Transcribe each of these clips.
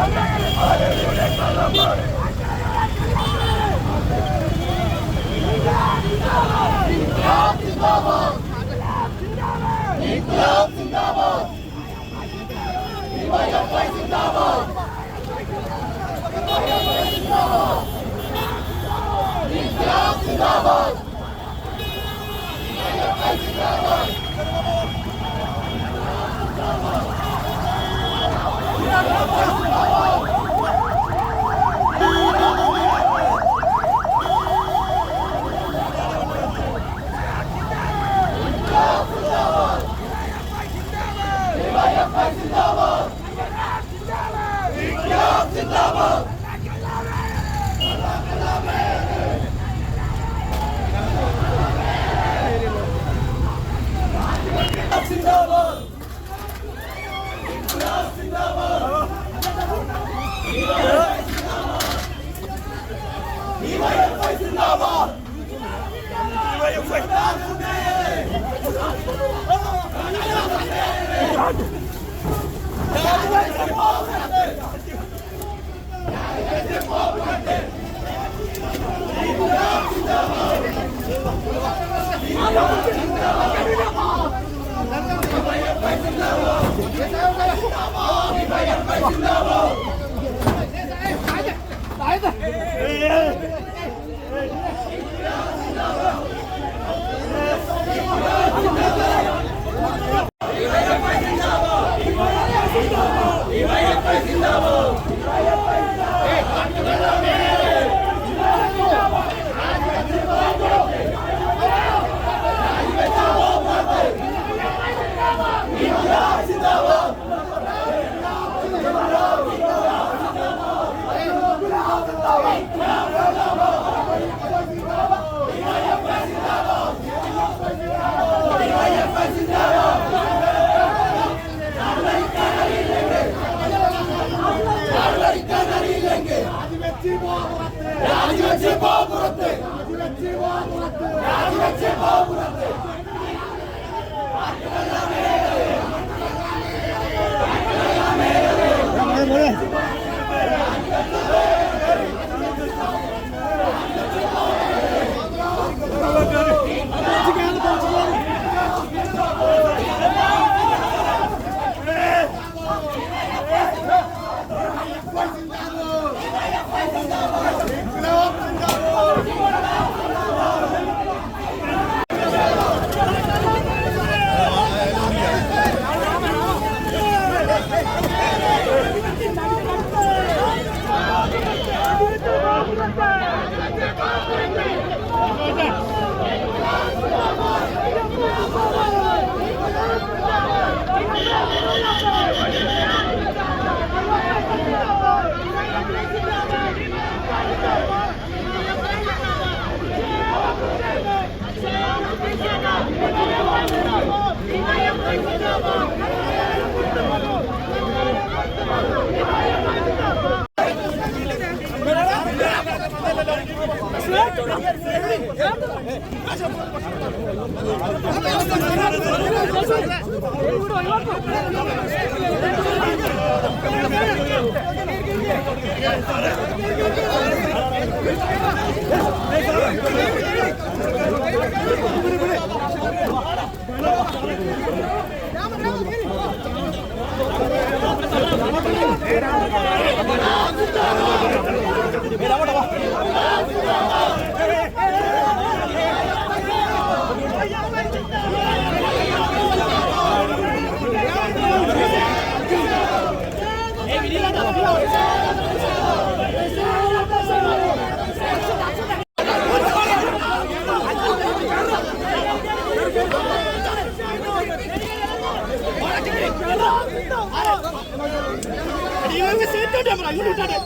Bravo! Zimbabwe! ഇവിടെ വാ. ഇൻക്ലാബ്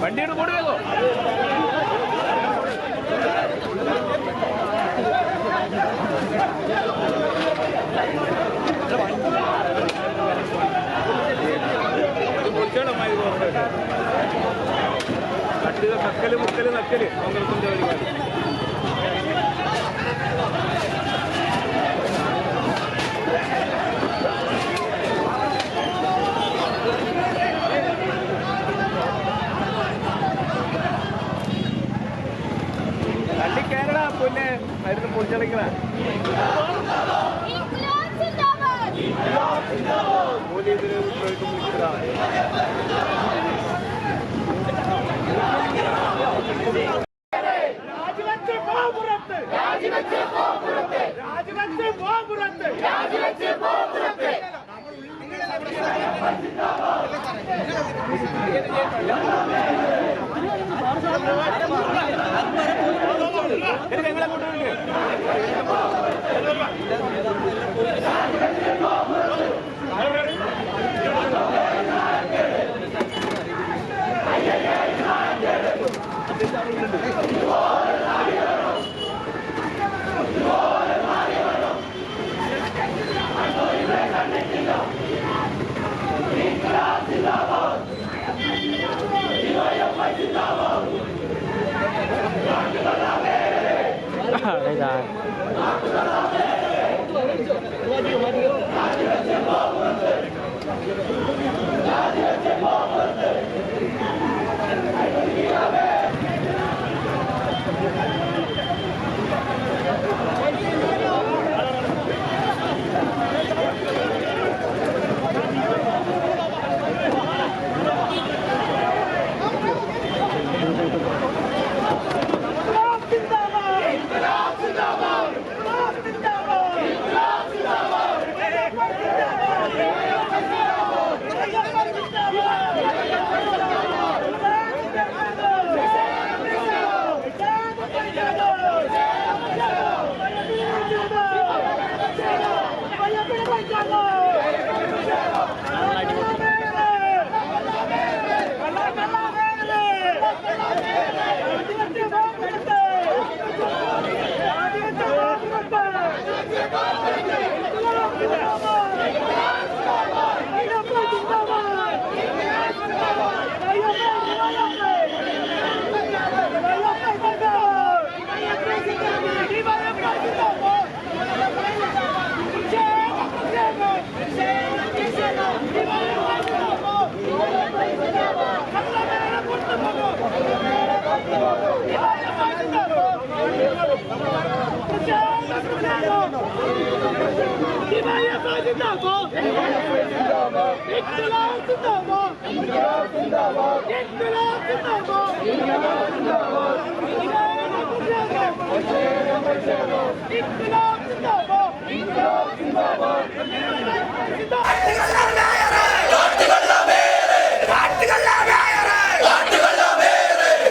വണ്ടിയുടെ കൂടെ വേഗോ കട്ടുക കക്കൽ മുക്കൽ നക്കൽ കോൺഗ്രസിന്റെ പരിപാടി തള്ളി പൊന്നെ മരുന്ന് 본인들은 결국 믿더라.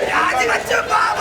രാജിവെച്ച് പാപുറത്ത് രാജിവെച്ച്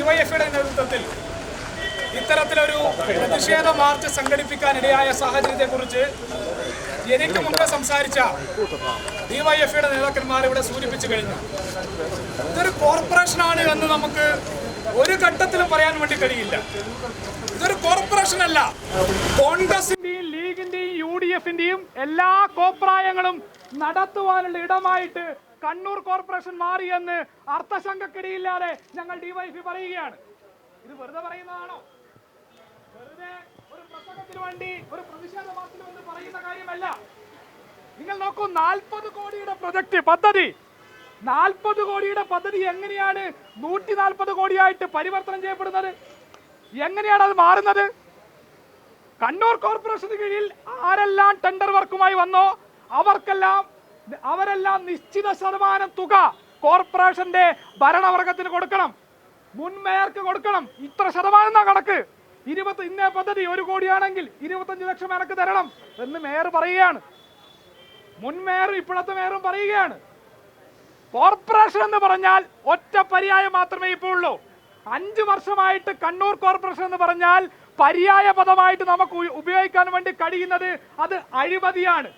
ഡിവൈഎഫ്ഐയുടെ നേതൃത്വത്തിൽ ഇത്തരത്തിലൊരു പ്രതിഷേധ മാർച്ച് സംഘടിപ്പിക്കാനിടയായ സാഹചര്യത്തെക്കുറിച്ച് എനിക്ക് മുമ്പ് സംസാരിച്ച ഡിവൈഎഫ്ഐയുടെ നേതാക്കന്മാർ ഇവിടെ സൂചിപ്പിച്ചു കഴിഞ്ഞു. ഇതൊരു കോർപ്പറേഷനാണ് എന്ന് നമുക്ക് ഒരു ഘട്ടത്തിലും പറയാൻ വേണ്ടി കഴിയില്ല. ഇതൊരു കോർപ്പറേഷൻ അല്ല. കോൺഗ്രസിന്റെയും ലീഗിന്റെയും യു ഡി എഫിന്റെയും എല്ലാ കോപ്രായങ്ങളും നടത്തുവാനുള്ള ഇടമായിട്ട് കണ്ണൂർ കോർപ്പറേഷൻ മാറിയെന്ന് അർത്ഥശങ്കക്കിടയില്ലാതെ ഞങ്ങൾ ഡിവൈഎഫ്ഐ പറയുകയാണ്. ഇത് വെറുതെ പറയുന്നതാണോ? വെറുതെ ഒരു പ്രസംഗത്തിന് വേണ്ടി ഒരു പ്രതിഷേധ മാർച്ചിന് വേണ്ടി പറയുന്ന കാര്യമല്ല. നിങ്ങൾ നോക്കൂ നാൽപ്പത് കോടിയുടെ പ്രൊജക്ട് പദ്ധതി. നാൽപ്പത് കോടിയുടെ പദ്ധതി എങ്ങനെയാണ് നൂറ്റി നാൽപ്പത് കോടിയായിട്ട് പരിവർത്തനം ചെയ്യപ്പെടുന്നത്? എങ്ങനെയാണ് അത് മാറുന്നത്? കണ്ണൂർ കോർപ്പറേഷന് കീഴിൽ ആരെല്ലാം ടെൻഡർ വർക്കുമായി വന്നോ അവർക്കെല്ലാം അവരെല്ലാം നിശ്ചിത ശതമാനം തുക കോർപ്പറേഷന്റെ ഭരണവർഗത്തിന് കൊടുക്കണം. മുൻ മേയർക്ക് കൊടുക്കണം. ഇത്ര ശതമാനം എന്നാ കണക്ക്? ഇരുപത്തി ഇന്ന പദ്ധതി ഒരു കോടിയാണെങ്കിൽ ഇരുപത്തഞ്ച് ലക്ഷം എനക്ക് തരണം എന്ന് മേയർ പറയുകയാണ്. മുൻ മേയറും ഇപ്പോഴത്തെ മേയറും പറയുകയാണ്. കോർപ്പറേഷൻ എന്ന് പറഞ്ഞാൽ ഒറ്റ പര്യായം മാത്രമേ ഇപ്പോൾ ഉള്ളൂ. അഞ്ച് വർഷമായിട്ട് കണ്ണൂർ കോർപ്പറേഷൻ എന്ന് പറഞ്ഞാൽ പര്യായ പദമായിട്ട് നമുക്ക് ഉപയോഗിക്കാൻ വേണ്ടി കഴിയുന്നത് അത് അഴിമതിയാണ്.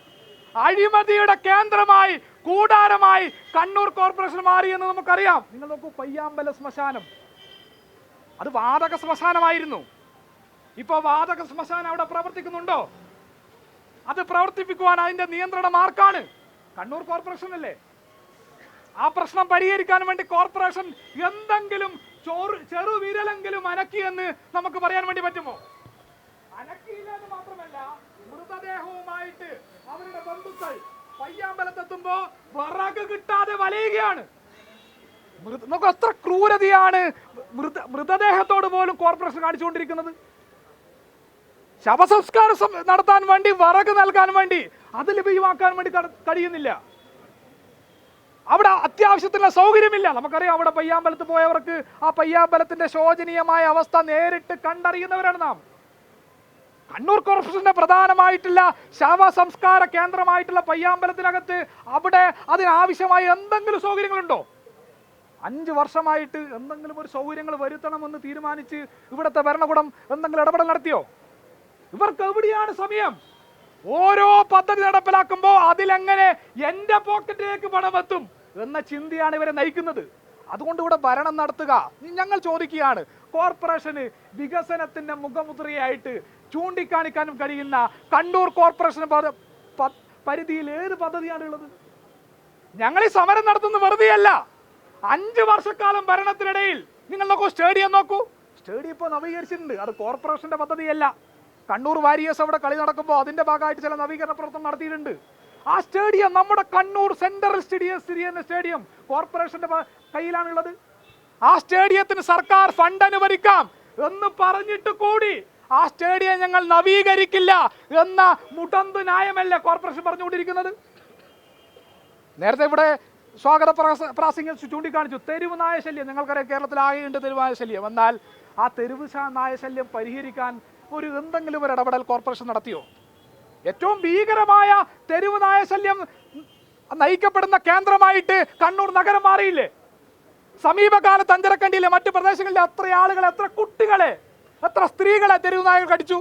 അഴിമതിയുടെ കേന്ദ്രമായി കൂടാരമായി കണ്ണൂർ കോർപ്പറേഷൻ മാറി എന്ന് നമുക്കറിയാം. നിങ്ങൾ നോക്കൂ പയ്യാമ്പല ശ്മശാനം. അത് വാതക ശ്മശാനമായിരുന്നു. ഇപ്പൊ വാതക ശ്മശാനം അവിടെ പ്രവർത്തിക്കുന്നുണ്ടോ? അത് പ്രവർത്തിപ്പിക്കുവാൻ അതിന്റെ നിയന്ത്രണ മാർക്കാണ് കണ്ണൂർ കോർപ്പറേഷൻ അല്ലേ? ആ പ്രശ്നം പരിഹരിക്കാൻ വേണ്ടി കോർപ്പറേഷൻ എന്തെങ്കിലും ചോറ് ചെറുവിരലെങ്കിലും അനക്കിയെന്ന് നമുക്ക് പറയാൻ വേണ്ടി പറ്റുമോ? അനക്കിയില്ല എന്ന് മാത്രമല്ല മൃതദേഹവുമായിട്ട് അവരുടെ ബന്ധുക്കൾ പയ്യാമ്പലത്തെത്തുമ്പോ വിറക് കിട്ടാതെ വലയുകയാണ്. നമുക്ക് അത്ര ക്രൂരതയാണ് മൃത മൃതദേഹത്തോട് പോലും കോർപ്പറേഷൻ കാണിച്ചുകൊണ്ടിരിക്കുന്നത്. ശവസംസ്കാരം നടത്താൻ വേണ്ടി വിറക് നൽകാൻ വേണ്ടി അത് ലഭ്യമാക്കാൻ വേണ്ടി കഴിയുന്നില്ല. അവിടെ അത്യാവശ്യത്തിനുള്ള സൗകര്യമില്ല. നമുക്കറിയാം അവിടെ പയ്യാമ്പലത്ത് പോയവർക്ക് ആ പയ്യാമ്പലത്തിന്റെ ശോചനീയമായ അവസ്ഥ നേരിട്ട് കണ്ടറിയുന്നവരാണ് നാം. കണ്ണൂർ കോർപ്പറേഷന്റെ പ്രധാനമായിട്ടുള്ള ശവ സംസ്കാര കേന്ദ്രമായിട്ടുള്ള പയ്യാമ്പലത്തിനകത്ത് അവിടെ അതിനാവശ്യമായ എന്തെങ്കിലും സൗകര്യങ്ങളുണ്ടോ? അഞ്ച് വർഷമായിട്ട് എന്തെങ്കിലും ഒരു സൗകര്യങ്ങൾ വരുത്തണമെന്ന് തീരുമാനിച്ച് ഇവിടുത്തെ ഭരണകൂടം എന്തെങ്കിലും ഇടപെടൽ നടത്തിയോ? ഇവർക്ക് എവിടെയാണ് സമയം? ഓരോ പദ്ധതി നടപ്പിലാക്കുമ്പോൾ അതിലെങ്ങനെ എന്റെ പോക്കറ്റിലേക്ക് പണം പണമെത്തും എന്ന ചിന്തയാണ് ഇവരെ നയിക്കുന്നത്. അതുകൊണ്ട് ഇവിടെ ഭരണം നടത്തുക. ഞങ്ങൾ ചോദിക്കുകയാണ് കോർപ്പറേഷന് വികസനത്തിന്റെ മുഖമുദ്രയായിട്ട് ചൂണ്ടിക്കാണിക്കാനും കഴിയുന്ന കണ്ണൂർ കോർപ്പറേഷൻ പരിധിയിൽ ഏത് പദ്ധതിയാണ് ഉള്ളത്? ഞങ്ങൾ ഈ സമരം നടത്തുന്ന വെറുതെയല്ല. അഞ്ച് വർഷക്കാലം ഭരണത്തിനിടയിൽ. നിങ്ങൾ നോക്കൂ സ്റ്റേഡിയം നോക്കൂ. സ്റ്റേഡിയം ഇപ്പോൾ നവീകരിച്ചിട്ടുണ്ട്. അത് കോർപ്പറേഷന്റെ പദ്ധതിയല്ല. കണ്ണൂർ വാരിയേഴ്സ് അവിടെ കളി നടക്കുമ്പോൾ അതിന്റെ ഭാഗമായിട്ട് ചില നവീകരണ പ്രവർത്തനം നടത്തിയിട്ടുണ്ട്. ആ സ്റ്റേഡിയം നമ്മുടെ കണ്ണൂർ സെൻട്രൽ സ്റ്റേഡിയം സ്ഥിതി ചെയ്യുന്ന സ്റ്റേഡിയം കോർപ്പറേഷന്റെ കയ്യിലാണുള്ളത്. ആ സ്റ്റേഡിയത്തിന് സർക്കാർ ഫണ്ട് അനുവദിക്കാം എന്ന് പറഞ്ഞിട്ട് കൂടി ആ സ്റ്റേഡിയം ഞങ്ങൾ നവീകരിക്കില്ല എന്ന മുടന്ത് ന്യായമല്ലേ കോർപ്പറേഷൻ പറഞ്ഞുകൊണ്ടിരിക്കുന്നത്? നേരത്തെ ഇവിടെ സ്വാഗത പ്രാസ- പ്രാസംഗികൻ ചൂണ്ടിക്കാണിച്ചു. തെരുവ് നായശല്യം നിങ്ങൾക്കറിയാം കേരളത്തിൽ ആകെയുണ്ട് തെരുവ് നായശല്യം എന്നാൽ ആ തെരുവ് നായശല്യം പരിഹരിക്കാൻ ഒരു എന്തെങ്കിലും ഒരു ഇടപെടൽ കോർപ്പറേഷൻ നടത്തിയോ? ഏറ്റവും ഭീകരമായ തെരുവ് നായശല്യം നയിക്കപ്പെടുന്ന കേന്ദ്രമായിട്ട് കണ്ണൂർ നഗരം മാറിയില്ലേ? സമീപകാലത്ത് അഞ്ചരക്കണ്ടിയിലെ മറ്റു പ്രദേശങ്ങളിലെ എത്ര ആളുകളെ എത്ര കുട്ടികളെ എത്ര സ്ത്രീകളെ തെരുവ് നായകൾ കടിച്ചു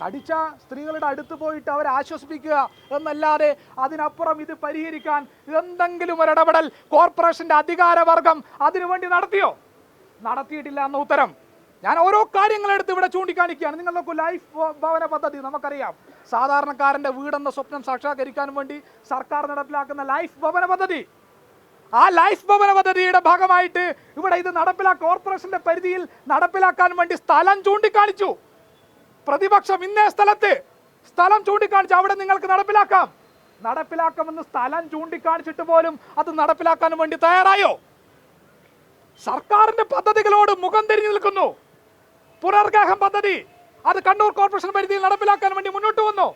കടിച്ച സ്ത്രീകളുടെ അടുത്ത് പോയിട്ട് അവരെ ആശ്വസിപ്പിക്കുക എന്നല്ലാതെ അതിനപ്പുറം ഇത് പരിഹരിക്കാൻ എന്തെങ്കിലും ഒരു ഇടപെടൽ കോർപ്പറേഷന്റെ അധികാരവർഗം അതിനുവേണ്ടി നടത്തിയോ? നടത്തിയിട്ടില്ല എന്ന ഉത്തരം. ഞാൻ ഓരോ കാര്യങ്ങളെടുത്ത് ഇവിടെ ചൂണ്ടിക്കാണിക്കുകയാണ്. നിങ്ങൾ നോക്കൂ ലൈഫ് ഭവന പദ്ധതി നമുക്കറിയാം. സാധാരണക്കാരന്റെ വീടെന്ന സ്വപ്നം സാക്ഷാത്കരിക്കാൻ വേണ്ടി സർക്കാർ നടപ്പിലാക്കുന്ന ലൈഫ് ഭവന പദ്ധതി. ആ ലൈഫ് ഭവന പദ്ധതിയുടെ ഭാഗമായിട്ട് ഇവിടെ ഇത് നടപ്പിലാ കോർപ്പറേഷന്റെ പരിധിയിൽ നടപ്പിലാക്കാൻ വേണ്ടി സ്ഥലം ചൂണ്ടിക്കാണിച്ചു. പ്രതിപക്ഷം ഇന്നേ സ്ഥലത്ത് സ്ഥലം ചൂണ്ടിക്കാണിച്ചു അവിടെ നിങ്ങൾക്ക് നടപ്പിലാക്കാം. നടപ്പിലാക്കാമെന്ന് സ്ഥലം ചൂണ്ടിക്കാണിച്ചിട്ട് പോലും അത് നടപ്പിലാക്കാൻ വേണ്ടി തയ്യാറായോ? സർക്കാരിന്റെ പദ്ധതികളോട് മുഖം തിരിഞ്ഞു നിൽക്കുന്നു. പുനർഗാഹം പദ്ധതി അത് കണ്ണൂർ കോർപ്പറേഷൻ പരിധിയിൽ നടപ്പിലാക്കാൻ വേണ്ടി മുന്നോട്ട് വന്നു.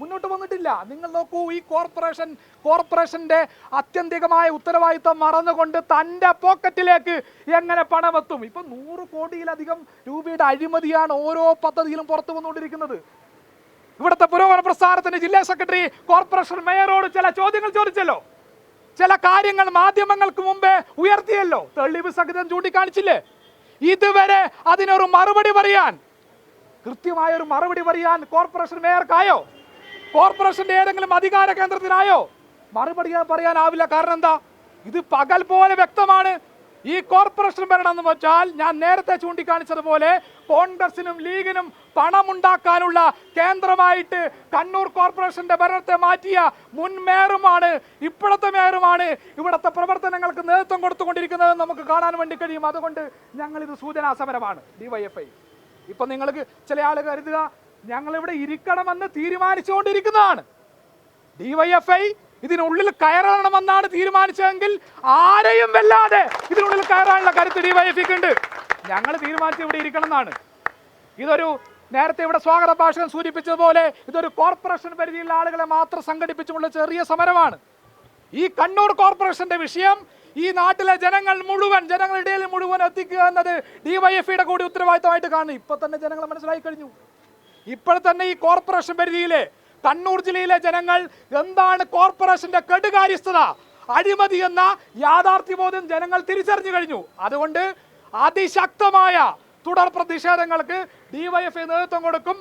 മുന്നോട്ട് വന്നിട്ടില്ല. നിങ്ങൾ നോക്കൂ ഈ കോർപ്പറേഷൻ കോർപ്പറേഷന്റെ അത്യന്തികമായ ഉത്തരവാദിത്വം മറന്നുകൊണ്ട് തന്റെ പോക്കറ്റിലേക്ക് എങ്ങനെ പണമെത്തും? ഇപ്പൊ നൂറ് കോടിയിലധികം രൂപയുടെ അഴിമതിയാണ് ഓരോ പദ്ധതിയിലും പുറത്തു വന്നുകൊണ്ടിരിക്കുന്നത്. ഇവിടുത്തെ പുരോഗമന പ്രസ്ഥാനത്തിന്റെ ജില്ലാ സെക്രട്ടറി കോർപ്പറേഷൻ മേയറോട് ചില ചോദ്യങ്ങൾ ചോദിച്ചല്ലോ. ചില കാര്യങ്ങൾ മാധ്യമങ്ങൾക്ക് മുമ്പേ ഉയർത്തിയല്ലോ. തെളിവ് സഹിതം ചൂണ്ടിക്കാണിച്ചില്ലേ? ഇതുവരെ അതിനൊരു മറുപടി പറയാൻ കൃത്യമായ ഒരു മറുപടി പറയാൻ കോർപ്പറേഷൻ മേയർക്കായോ? കോർപ്പറേഷന്റെ ഏതെങ്കിലും അധികാര കേന്ദ്രത്തിനായോ? മറുപടി പറയാനാവില്ല. കാരണം എന്താ? ഇത് പകൽ പോലെ വ്യക്തമാണ്. ഈ കോർപ്പറേഷൻ ഭരണം എന്ന് വെച്ചാൽ ഞാൻ നേരത്തെ ചൂണ്ടിക്കാണിച്ചതുപോലെ കോൺഗ്രസിനും ലീഗിനും പണമുണ്ടാക്കാനുള്ള കേന്ദ്രമായിട്ട് കണ്ണൂർ കോർപ്പറേഷന്റെ ഭരണത്തെ മാറ്റിയ മുൻ മേയറുമാണ് ഇപ്പോഴത്തെ മേയറുമാണ് ഇവിടുത്തെ പ്രവർത്തനങ്ങൾക്ക് നേതൃത്വം കൊടുത്തുകൊണ്ടിരിക്കുന്നത് നമുക്ക് കാണാൻ വേണ്ടി കഴിയും. അതുകൊണ്ട് ഞങ്ങളിത് സൂചനാ സമരമാണ് ഡിവൈഎഫ്ഐ ഇപ്പൊ നിങ്ങൾക്ക് ചില ആൾ കരുതുക ഞങ്ങൾ ഇവിടെ ഇരിക്കണമെന്ന് തീരുമാനിച്ചുകൊണ്ടിരിക്കുന്നതാണ്. ഡിവൈഎഫ്ഐ ഇതിനുള്ളിൽ കയറണമെന്നാണ് തീരുമാനിച്ചതെങ്കിൽ ആരെയും വല്ലാതെ ഇതിനുള്ളിൽ കയറാനുള്ള കരുത്ത് ഡിവൈഎഫ്ഐക്ക് ഉണ്ട്. ഞങ്ങൾ തീരുമാനിച്ച് ഇവിടെ ഇരിക്കണം എന്നാണ് ഇതൊരു നേരത്തെ ഇവിടെ സ്വാഗത ഭാഷകൻ സൂചിപ്പിച്ചതുപോലെ ഇതൊരു കോർപ്പറേഷൻ പരിധിയിലുള്ള ആളുകളെ മാത്രം സംഘടിപ്പിച്ചുള്ള ചെറിയ സമരമാണ്. ഈ കണ്ണൂർ കോർപ്പറേഷന്റെ വിഷയം ഈ നാട്ടിലെ ജനങ്ങൾ മുഴുവൻ ജനങ്ങളുടെ മുഴുവൻ എത്തിക്കുക എന്നത് ഡിവൈഎഫ്ഐയുടെ കൂടി ഉത്തരവാദിത്തമായിട്ട് കാണുന്നു. ഇപ്പൊ തന്നെ ജനങ്ങൾ മനസ്സിലായി കഴിഞ്ഞു. ഇപ്പോൾ തന്നെ ഈ കോർപ്പറേഷൻ പരിധിയിലെ കണ്ണൂർ ജില്ലയിലെ ജനങ്ങൾ എന്താണ് കോർപ്പറേഷന്റെ കെടുകാര്യസ്ഥത? അഴിമതി എന്ന യാഥാർത്ഥ്യബോധം ജനങ്ങൾ തിരിച്ചറിഞ്ഞു കഴിഞ്ഞു. അതുകൊണ്ട് അതിശക്തമായ തുടർ പ്രതിഷേധങ്ങൾക്ക് ഡിവൈഎഫ്ഐ നേതൃത്വം കൊടുക്കും.